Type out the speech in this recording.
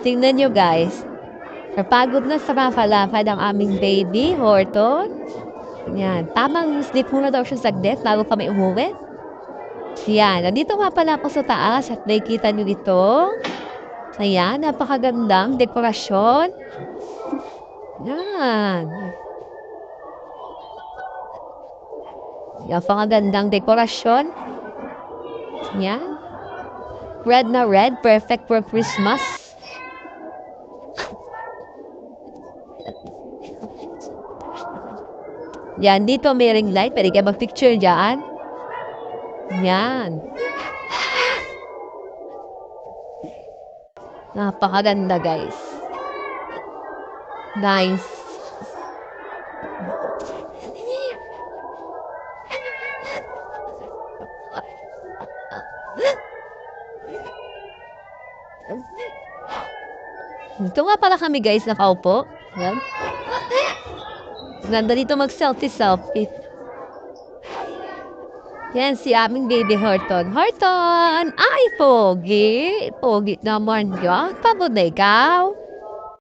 Tingnan nyo guys. Napagod na sa mapalapad ang aming baby, Horton. Yan. Tamang sleep muna daw siya saglit bago kami umuwi. Yan. Nandito nga pala ako sa taas at nakikita nyo ito. Ayan. Napakagandang dekorasyon. Yan. Napakagandang dekorasyon. Yan. Red na red. Perfect for Christmas. Yan, dito may ring light. Pwede kayo mag-picture dyan. Yan. Napakaganda, guys. Nice. Dito nga pala kami, guys, nakaupo. Yan. Ganda dito mag-selfie-selfie. Yan si aming baby Horton. Horton! Ay, pogi! Pogi naman yan. Pagod na ikaw.